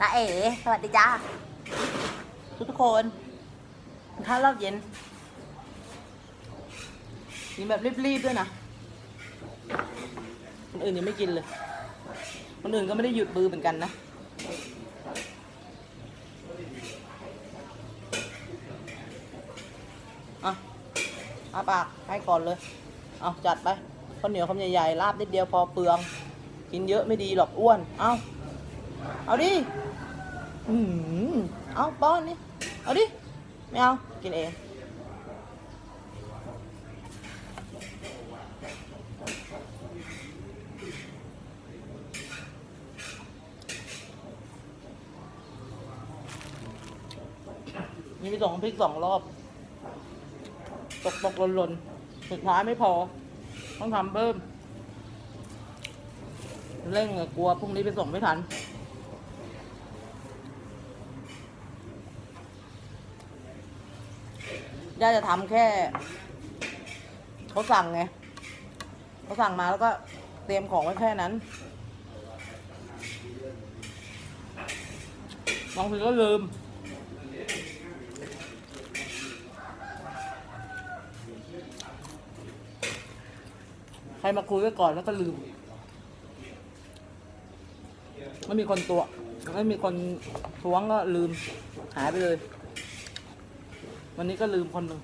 ตาเอ๋สวัสดีจ้าทุกทุกคนกินข้าวรอบเย็นกินแบบรีบๆด้วยนะคนอื่นยังไม่กินเลยคนอื่นก็ไม่ได้หยุดมือเหมือนกันนะอะอาปากให้ก่อนเลย เอาจัดไปข้าวเหนียวคำใหญ่ๆลาบนิดเดียวพอเปลือง กินเยอะไม่ดีหรอกอ้วน เอาเอาดิ อืมเอาป้อนนี่เอาดิ ไม่เอา กินเอง นี่มีสองพริกสองรอบ ตกตกหล่นหล่นสุดท้ายไม่พอ ต้องทำเพิ่ม เร่งอะกลัวพรุ่งนี้ไปส่งไม่ทัน ย่าจะทำแค่เขาสั่งไงเขาสั่งมาแล้วก็เตรียมของไว้แค่นั้นบางทีก็ลืมใครมาคุยไว้ก่อนแล้วก็ลืมไม่มีคนตัว ไม่มีคนท้วงก็ลืม หายไปเลย วันนี้ก็ลืมคนหนึ่ง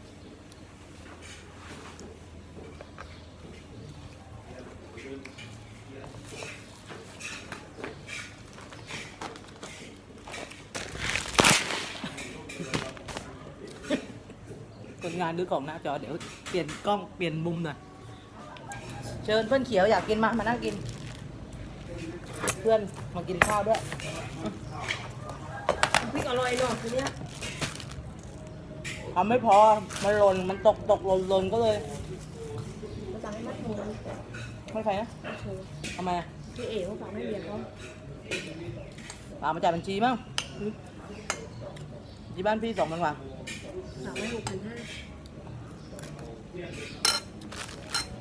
คนงานดูของหน้าจอเดี๋ยวเปลี่ยนกล้องเปลี่ยนมุมหน่อย เชิญเพื่อนเขียวอยากกินมามานั่งกิน เพื่อนมากินข้าวด้วยพริกอร่อยเนาะทีเนี้ย ทำไม่พอ มันหล่น มันตกตกหล่นหล่นก็เลยมาสั่งให้มัดหมูไม่ใครนะโชว์ทำไมอะพี่เอ๋เขาสั่งให้เรียนเขาป่ามาจ่ายบัญชีมั้งที่บ้านพี่สองพันกว่าสั่งให้หกพันห้า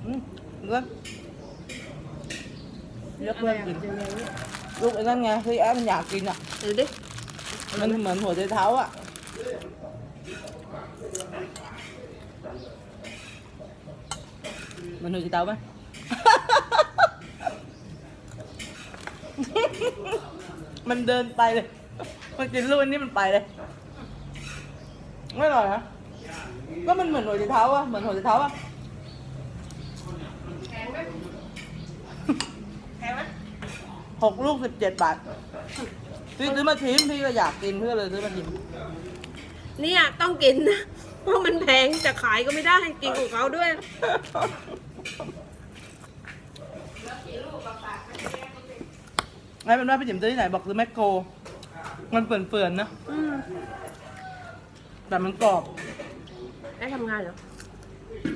อืมเลือกเลือกเพื่อนกินเดี๋ยวๆเนี่ยลูกไอ้นั่นไงที่แอบมันอยากกินอะเออดิ มันเหมือนหัวใจเท้าอะมันหัวใจเท้าไหมมันเดินไปเลยมันกินลูกอันนี้มันไปเลยไม่อร่อยฮะก็มันเหมือนหัวใจเท้าอะ เหมือนหัวใจเท้าอะแพงไหมแพงไหมหกลูกสิบเจ็ดบาทพี่ซื้อมาชิมพี่ก็อยากกินเพื่อเลยซื้อมาชิมเนี่ยต้องกินนะเพราะมันแพงจะขายก็ไม่ได้กินของเขาด้วย ไงเป็นว่าพี่จิ๋มซื้อที่ไหนบอกซื้อแมคโครมันเปื่อนๆนะอืมแต่มันกรอบ ได้ทำงานเหรอ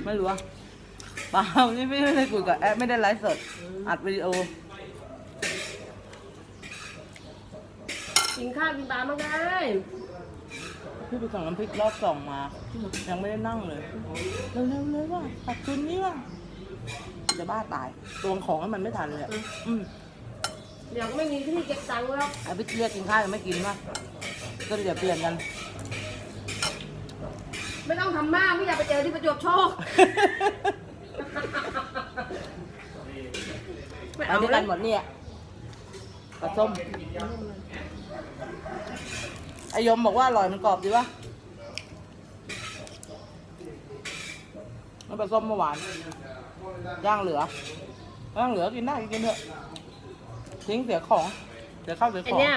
ไม่รู้อะเปล่านี่พี่ไม่ได้คุยกับแอปไม่ได้ไลฟ์สด อัดวิดีโอ กินข้าวกินปลามาได้พี่ไปสั่งน้ำพริกรอบสองมา ยังไม่ได้นั่งเลย เร็วๆเลยว่ะตัดทุนนี่ว่ะ จะบ้าตายตวงของให้มันไม่ทันเลยอะอืมเดี๋ยวก็ไม่มีที่เก็บตังค์แล้วไอ้พี่เรียกกินข้าวยังไม่กินว่ะก็เดี๋ยวเปลี่ยนกัน ไม่ต้องทำมากไม่อยากไปเจอที่ประจวบโชคไม่ไปเอาด้วยแล้กัวนหมดเนี่ยปลาส้มไอยมบอกว่าอร่อยมันกรอบดีวะ มันปลาส้มเมื่อวาน ย่างเหลือย่างเหลือกินได้กินเถอะ ทิ้งเสียของเดี๋ยวเข้าเสียไอของ เนี้ย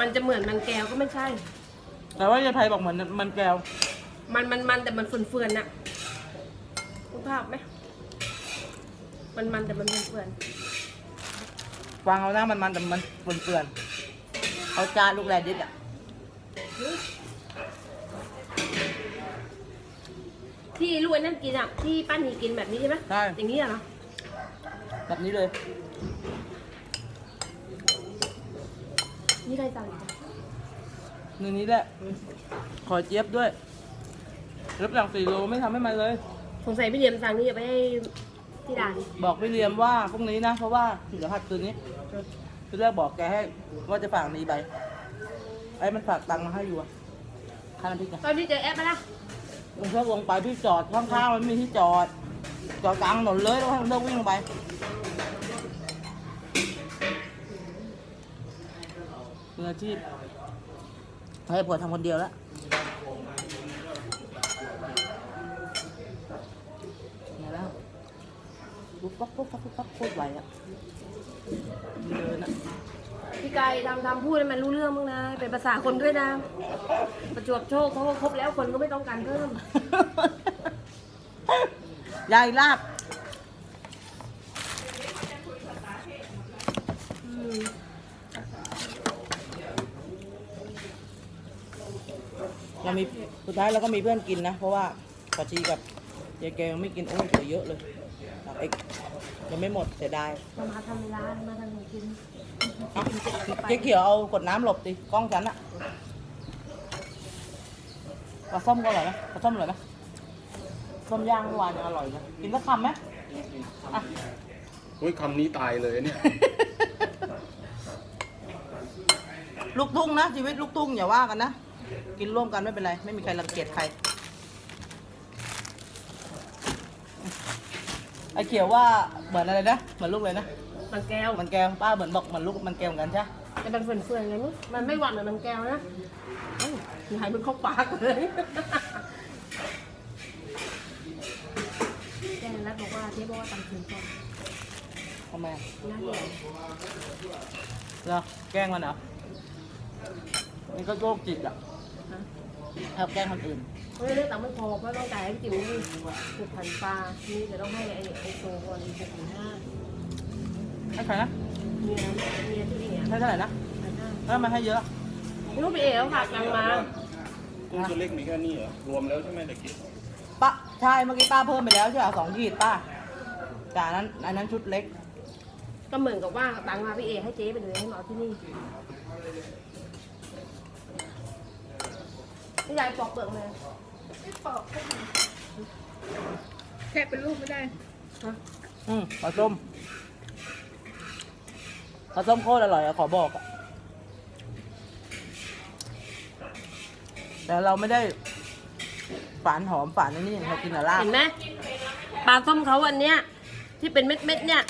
มันจะเหมือนมันแก้วก็ไม่ใช่ แต่ว่ายายไพบอกเหมือนมันแก้ว มันมันมันแต่มันเฟื่อนๆน่ะคุณภาพไหมมันมันแต่มันเฟื่อนวางเอาหน้ามันมันแต่มันเปื่อนๆเอาจานลูกแรดดิสอะ ๆ ที่ลูกไอ้นั่นกินอะที่ป้านีกินแบบนี้ใช่ไหมใช่ อย่างนี้เหรอแบบนี้เลย นี่ใครสั่งอีกอะในนี้แหละ ขอเจี๊ยบด้วยรับหลังสี่โลไม่ทำให้มันเลย สงสัยพี่เหลี่ยมสั่งนี่อย่าไปให้ที่ด่านบอกพี่เรียมว่าพรุ่งนี้นะ เพราะว่าเดี๋ยวหัดคืนนี้คือแรกบอกแกให้ว่าจะฝากนีไปอไอ้มันฝากตังค์มาให้อยู่อะค่าน้ำพริกอะตอนนี้เจอแอปไหมล่ะ มึงเชือกลงไปพี่จอดข้างๆมันมีที่จอด จอดกลางถนนเลยแล้วให้มันเลิกวิ่งลงไปมืออาชีพให้ผัวทำคนเดียวแล้วไงแล้ว ปุ๊บปั๊บปุ๊บปั๊บปุ๊บปั๊บโคตรไวอะเดินอะพี่ไก่ทำทำพูดให้มันรู้เรื่องมั้งนะเป็นภาษาคนด้วยนะ ประจวบโชคเขาก็ครบแล้วคนก็ไม่ต้องการเพิ่มยายลาบเรามีสุดท้ายเราก็มีเพื่อนกินนะ เพราะว่าปาชีกับยายแกยังไม่กินโอ้ยเยอะเลย ตักเอกยังไม่หมดเสียดายมามาทำเวลามาทำของกินเอาเจ๊เขียวเอากดน้ำหลบดิกล้องฉันอะปลาส้มก็อร่อยไหมปลาส้มอร่อยไหมส้มย่างเมื่อวานยังอร่อยเลยกินสักคำไหมอะ เฮ้ยคำนี้ตายเลยเนี่ย ลูกทุ่งนะชีวิตลูกทุ่งอย่าว่ากันนะ กินร่วมกันไม่เป็นไร ไม่มีใครรังเกียจใคร ไอ้เขียวว่าเหมือนอะไรนะเหมือนลูกเลยนะมันแก้ว มันแก้วป้าเหมือนบอกเหมือนลูกมันแก้วเหมือนกันใช่ปะแต่มันเฟื่อนๆไงมั้งมันไม่หวานเหมือนมันแก้วนะเอ้าหายมันเข้าปากเลยแกนัดบอกว่าเจ๊บอกว่าตำคืนก่อนทำไมอะน่าเกลียดเหรอแกล้งมันเหรอมันก็โรคจิตอะฮะแอบแกล้งคนอื่น เฮ้ยเรื่องตังค์ไม่พอเพราะต้องจ่ายให้พี่จิ๋วนี่หกพันปลานี่จะต้องให้ไอ้ไอ้โซก่อนอีกหกพันห้าให้ใครนะเมียเมียที่นี่อะให้เท่าไหร่นะพันห้าแล้วมันให้เยอะไม่รู้พี่เอ๋เขาฝากตังค์มากุ้งตัวเล็กมีแค่นี้เหรอ รวมแล้วใช่ไหมตะกี้ปะใช่เมื่อกี้ป้าเพิ่มไปแล้วใช่ไหมสองขีดป้าแต่อันนั้นอันนั้นชุดเล็ก ก็เหมือนกับว่าตังค์มาพี่เอ๋ให้เจ๊ไปเลยให้หมอที่นี่ พี่ยายปอกเปลือกเลยแค่เป็นรูปไม่ได้ฮะอืมปลาส้มปลาส้มโคตรอร่อยอะขอบอกอะแต่เราไม่ได้ฝานหอมฝานอันนี่เรากินแต่ลาบเห็นไหมปลาส้มเขาอันเนี้ย ที่เป็นเม็ดๆเนี่ย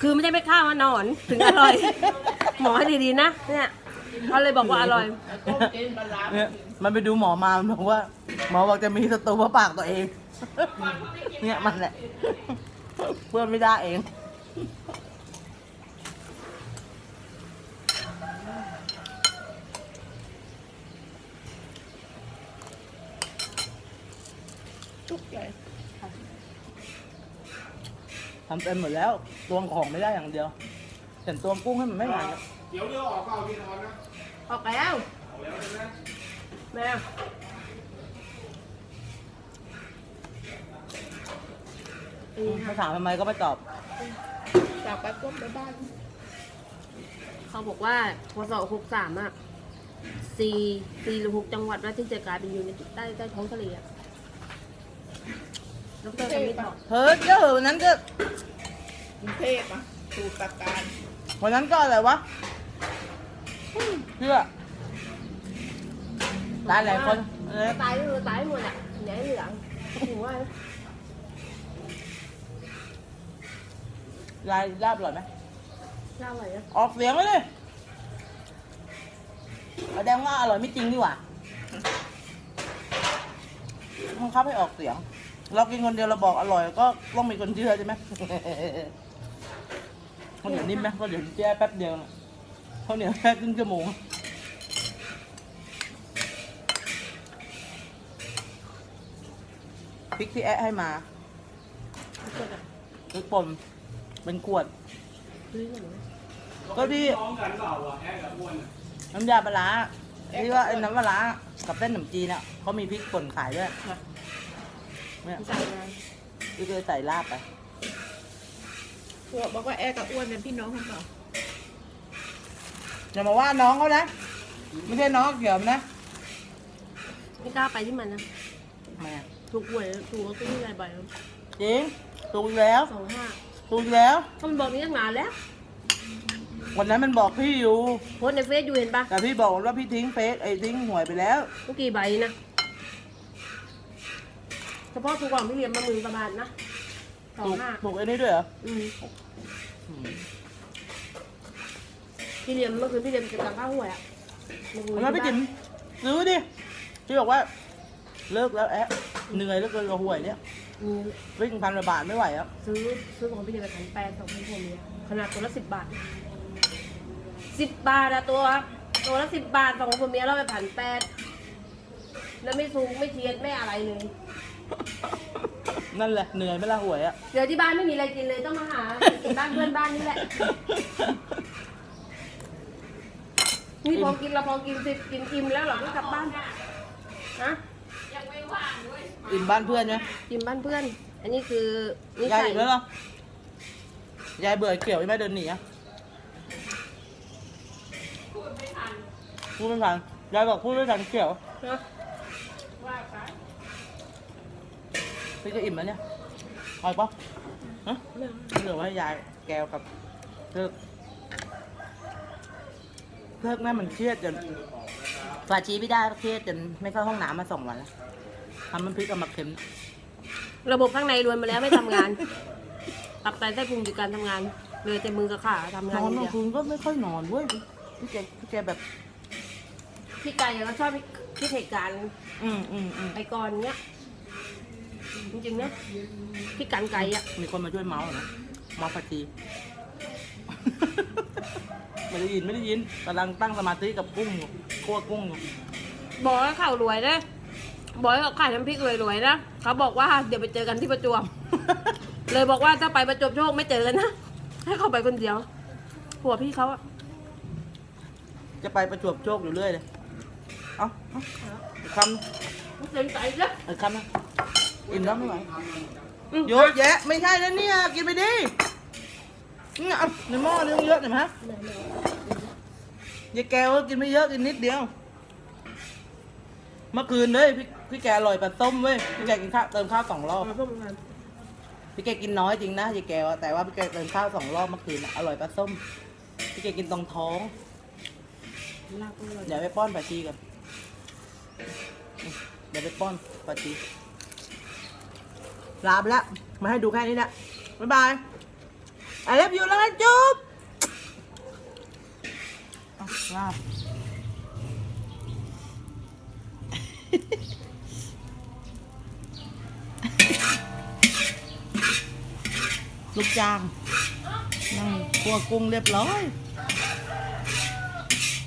คือไม่ใช่เม็ดข้าวอะหนอน ถึงอร่อย หมอให้ดีๆนะเนี่ย เขาเลยบอกว่าอร่อยเนี่ยมันไปดูหมอมา มันบอกว่า หมอบอกจะมีศัตรูเพราะปากตัวเอง เนี่ยมันแหละ เพื่อนไม่ได้เองทุกใหญ่ทำเต็มหมดแล้ว ตวงของไม่ได้อย่างเดียวแต่ตวงกุ้งให้มันไม่นานอะ เดี๋ยวเดี๋ยวออกเปล่าพี่นอนนะออกแล้วออกแล้วใช่ไหมแม่อืมถ้าถามทำไมก็ไม่ตอบจากปลาต้มไปบ้าน เขาบอกว่าพศหกสามอะสี่สี่หรือหกจังหวัดว่าที่จะกลายเป็นอยู่ในใต้ใต้ท้องทะเลอะดรกมิตรบอกเฮ้ยเจ้าวันนั้นก็กรุงเทพอะสูตรประการวันนั้นก็อะไรวะอืม เชื่อตายหลายคนเออตายก็คือตายหมดอะไหนเหลืองถึงว่านะลายลาบอร่อยไหมเล่าอะไรนะออกเสียงไว้เลยแสดงว่าอร่อยไม่จริงดีกว่าบังคับให้ออกเสียง เรากินคนเดียวเราบอกอร่อยก็ต้องมีคนเชื่อใช่ไหมข้าวเหนียวนิ่มไหมข้าวเหนียวแช่แป๊บเดียวน่ะ ข้าวเหนียวแค่ครึ่งชั่วโมงพริกที่แอะให้มาพริกป่นเป็นขวดซื้อหน่อยนะก็ที่ น้องกันเปล่าอะแอ๊กับอ้วนอะน้ำยาปลาร้าที่ว่าไอ้น้ำปลาร้ากับเส้นขนมจีนอะเขามีพริกป่นขายด้วยเนี่ยใส่มาพี่เคยใส่ลาบไปพวกบอกว่าแอร์กับอ้วนเป็นพี่น้องกันเปล่า อย่ามาว่าน้องเขานะ ไม่ใช่น้องเกี่ยวนะไม่กล้าไปที่มันนะทำไมอะถูกหวยถูกก็ที่ไรใบจริงถูกอีกแล้วสองห้าถูกอีกแล้วเขามันบอกนี้ตั้งนานแล้ววันนั้นมันบอกพี่อยู่ โพสต์ในเฟซอยู่เห็นปะแต่พี่บอกว่าพี่ทิ้งเฟซไอ้ทิ้งหวยไปแล้วเมื่อกี่ใบนะเฉพาะทุกกล่องพี่เรียมมาหมื่นประมาณนะสองถูกห้าถูกไอ้นี่ด้วยเหรออืม พี่เรียมเมื่อคืนพี่เรียมเก็บตังค่าหวยอะมาหมื่นแล้วพี่จิ๋มซื้อดิพี่บอกว่า เลิกแล้วแอะเหนื่อยแล้วเกินกับหวยเนี่ยอืมวิ่งพันกว่าบาทไม่ไหวแล้วซื้อซื้อของพี่เรียมไปพันแปดสองพันกว่าเมียขนาดตัวละสิบบาทสิบบาทอะตัว ตัวละสิบบาทสองคนเมียเราไปพันแปดแล้วไม่ซูงไม่เทียนไม่อะไรเลยนั่นแหละเหนื่อยไหม่ละหวยอะเดี๋ยวที่บ้านไม่มีอะไรกินเลยต้องมาหากินบ้านเพื่อนบ้านนี่แหละ นี่พอกินเราพอกินเสร็จกินอิ่มแล้วเราก็กลับบ้านนะอิ่มบ้านเพื่อนไหมกินบ้านเพื่อน อันนี้คือนิยายสัยอิ่มแล้วเหรอยายเบื่อเกี่ยวใช่ไหมเดินหนีอะพูดไม่ทันพูดไม่ทันยายบอกพูดไม่ทันเกี่ยวนะพี่จะอิ่มแล้วเนี่ยเอาอีกปะฮะเหลือไว้ให้ยายแกวกับเพิก เพิกนั่นมันเครียดจนฝาชีไม่ได้เครียดจนไม่เข้าห้องน้ำมาสองวันแล้วทำมันพริกกับหมักเค็ม ระบบข้างในรวนมาแล้วไม่ทำงาน ตับไตไส้พุงอยู่การทำงานเลยแต่มือกับขาทำนงานออนย่างบาเดีงยวคืนก็ไม่ค่อยนอนเว้ยพี่แกพี่แกแบบ พี่ไก่ก็ชอบคิดเหตุการณ์อืมอืมอืมไปก่อนเนี้ยจริงๆนะพี่กันไก่อะมีคนมาช่วยเมาส์เหรอนะเมาส์ฝาชี ไม่ได้ยินไม่ได้ยินกำลังตั้งสมาธิกับกุ้งอยู่คั่วกุ้งอยู่บอกให้เขารวยนะบอกให้เขาขายน้ำพริกรวยๆนะเขาบอกว่าเดี๋ยวไปเจอกันที่ประจวบ เลยบอกว่าถ้าไปประจวบโชคไม่เจอกันนะให้เขาไปคนเดียวผัวพี่เขาอะจะไปประจวบโชคอยู่เรื่อยเลย เอาเอาอีกคำเสียใจนะอีกคำนะอิ่มแล้วไม่ไหวอืมเยอะแยะไม่ใช่แล้วเนี่ยกินไปดิเนี่ยเอาในหม้อนึงเยอะหน่อยฮะยายแกวก็กินไม่เยอะกินนิดเดียว เมื่อคืนเลยพี่พี่แกอร่อยปลาต้มเว้ยพี่แกกินข้าวเติมข้าวสองรอบเอาส้มกันพี่แกกินน้อยจริงนะยายแกวอะแต่ว่าพี่แกเติมข้าวสองรอบเมื่อคืนอะอร่อยปลาส้ม พี่แกกินตรงท้อง ลากไปเลยเดี๋ยวไปป้อนปลาชีก่อน เดี๋ยวไปป้อนปลาชีลาไปแล้ว มาให้ดูแค่นี้แหละบ๊ายบาย I love you ឡើងជួបអស់ស្លាប់លោកចាងហ្នឹងគួរគង់រៀបរយ